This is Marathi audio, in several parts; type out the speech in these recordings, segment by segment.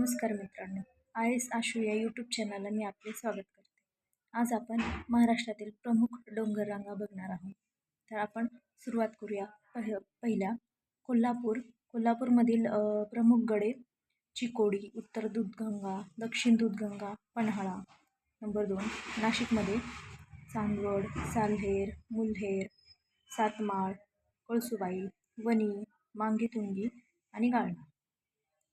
नमस्कार मित्रांनो. आय एस आशू या यूट्यूब चॅनलला मी आपले स्वागत करते. आज आपण महाराष्ट्रातील प्रमुख डोंगररांगा बघणार आहोत. तर आपण सुरुवात करूया. पहि पहिल्या कोल्हापूर कोल्हापूरमधील प्रमुख गडे चिकोडी उत्तर दूधगंगा दक्षिण दूधगंगा पन्हाळा. नंबर दोन नाशिकमध्ये चांदवड साल्हेर मुल्हेर सातमाळ कळसुबाई वणी मांगीतुंगी आणि गाळणा.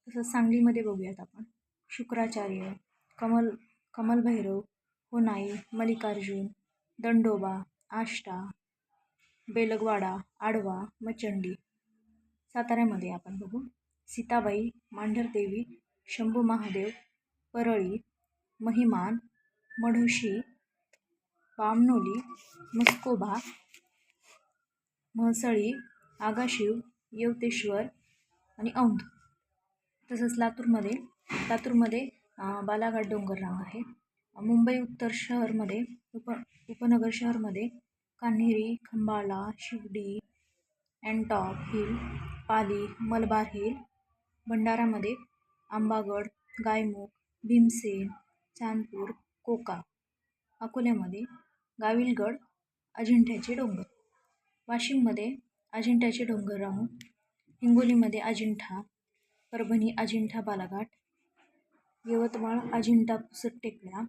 तसंच सांगलीमध्ये बघूयात आपण. शुक्राचार्य कमल कमलभैरव होनाई मल्लिकार्जुन दंडोबा आष्टा बेलगवाडा आडवा मचंडी. साताऱ्यामध्ये आपण बघू. सीताबाई मांढरदेवी शंभू महादेव परळी महिमान मढोशी बामनोली मस्कोबा म्हसळी आगाशिव येवतेश्वर आणि औंध. तसंच लातूरमध्ये लातूरमध्ये बालाघाट डोंगरराव आहे. मुंबई उत्तर शहरमध्ये उप उपनगर शहरमध्ये कान्हेरी खंबाळा शिवडी अँटॉप हिल पाली मलबार हिल भंडारामध्ये आंबागड गायमुख भीमसेन चांदपूर कोका अकोल्यामध्ये गाविलगड अजिंठ्याचे डोंगर. वाशिममध्ये अजिंठ्याचे डोंगर राहून हिंगोलीमध्ये अजिंठा परभणी अजिंठा बालाघाट यवतमाळ अजिंठा पुसट टेकड्या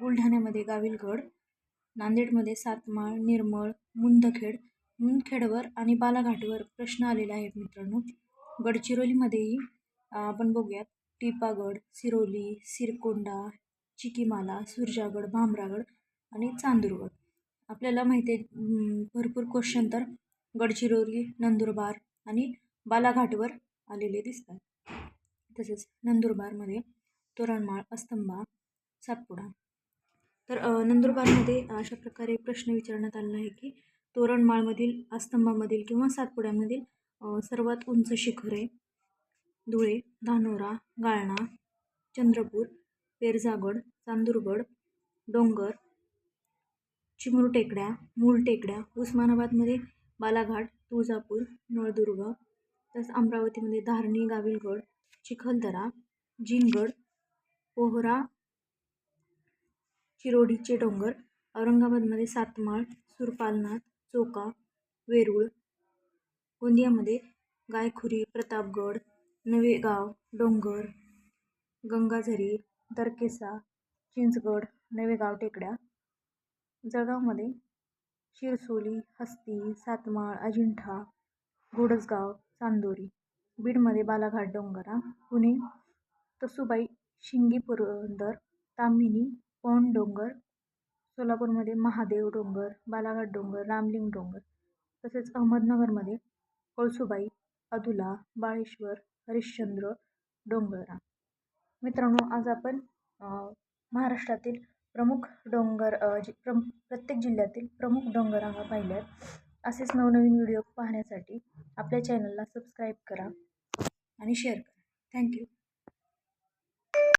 बुलढाण्यामध्ये गाविलगड नांदेडमध्ये सातमाळ निर्मळ मुंदखेड मुंदखेडवर आणि बालाघाटवर प्रश्न आलेला आहेत मित्रांनो. गडचिरोलीमध्येही आपण बघूयात टिपागड सिरोली सिरकोंडा चिकीमाला सुरजागड भामरागड आणि चांदूरगड. आपल्याला माहिती आहे भरपूर क्वेश्चन तर. गडचिरोली नंदुरबार आणि बालाघाटवर आलेले दिसतात. तसेच नंदुरबारमध्ये तोरणमाळ अस्तंबा सातपुडा. तर नंदुरबारमध्ये अशा प्रकारे प्रश्न विचारण्यात आलेला आहे की तोरणमाळमधील अस्तंबामधील किंवा सातपुड्यामधील सर्वात उंच शिखर आहे धुळे धानोरा गाळणा चंद्रपूर पेरजागड चांदूरगड डोंगर चिमूर टेकड्या मूळ टेकड्या उस्मानाबादमध्ये बालाघाट तुळजापूर नळदुर्ग तसंच अमरावतीमध्ये धारणी गाविलगड चिखलदरा जिनगड पोहरा चिरोडीचे डोंगर औरंगाबादमध्ये सातमाळ सुरपालनाथ चोका वेरूळ गोंदियामध्ये गायखुरी प्रतापगड नवेगाव डोंगर गंगाझरी दरकेसा चिंचगड नवेगाव टेकड्या जळगावमध्ये शिरसोली हस्ती सातमाळ अजिंठा घोडसगाव चांदोरी. बीडमध्ये बालाघाट डोंगरा पुणे तसुबाई शिंगी पुरंदर ताम्हिणी पौंड डोंगर सोलापूरमध्ये महादेव डोंगर बालाघाट डोंगर रामलिंग डोंगर तसेच अहमदनगरमध्ये कळसुबाई अदुला बाळेश्वर हरिश्चंद्र डोंगरा मित्रांनो आज आपण महाराष्ट्रातील प्रमुख डोंगर जी प्रम प्रत्येक जिल्ह्यातील प्रमुख डोंगररांगा पाहिल्या आहेत असेच नवनवीन व्हिडिओ पाहण्यासाठी आपल्या चॅनलला सबस्क्राईब करा आणि शेअर करा. थँक्यू